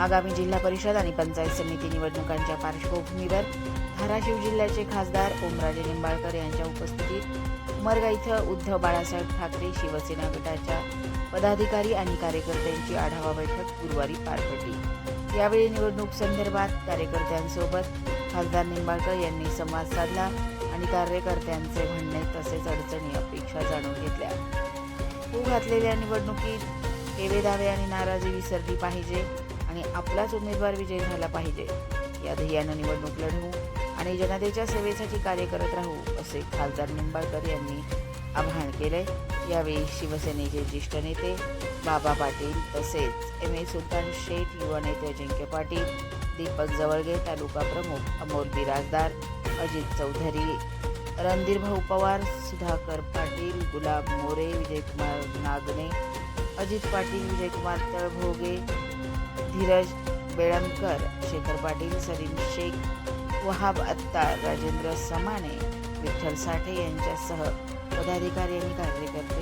आगामी जिल्हा परिषद आणि पंचायत समिती निवडणुकांच्या पार्श्वभूमीवर धाराशिव जिल्ह्याचे खासदार ओमराजे निंबाळकर यांच्या उपस्थितीत उमरगा इथं उद्धव बाळासाहेब ठाकरे शिवसेना गटाच्या पदाधिकारी आणि कार्यकर्त्यांची आढावा बैठक गुरुवारी पार पडली. यावेळी निवडणूक संदर्भात कार्यकर्त्यांसोबत खासदार निंबाळकर यांनी संवाद साधला आणि कार्यकर्त्यांचे म्हणणे तसेच अडचणी अपेक्षा जाणून घेतल्या. होऊ घातलेल्या निवडणुकीत केवे दावे आणि नाराजी विसरली पाहिजे आणि आपलाच उमेदवार विजयी झाला पाहिजे. या ध्येयानं निवडणूक लढवू आणि जनतेच्या सेवेसाठी कार्य करत राहू असे खासदार निंबाळकर यांनी आवाहन केले यावेळी शिवसेनेचे ज्येष्ठ नेते बाबा पाटील तसेच एम ए सुलतान शेख युवा नेते अजिंक्य पाटील दीपक जवळगे तालुका प्रमुख अमोल बिराजदार अजित चौधरी रणधीर भाऊ पवार सुधाकर पाटील गुलाब मोरे विजयकुमार नागने अजित पाटील विजयकुमार तळभोगे धीरज बेळमकर शेखर पाटील सलीम शेख वहाब अत्तार राजेंद्र समाने विठ्ठल साठे यांच्यासह पदाधिकारी आणि कार्यकर्ते.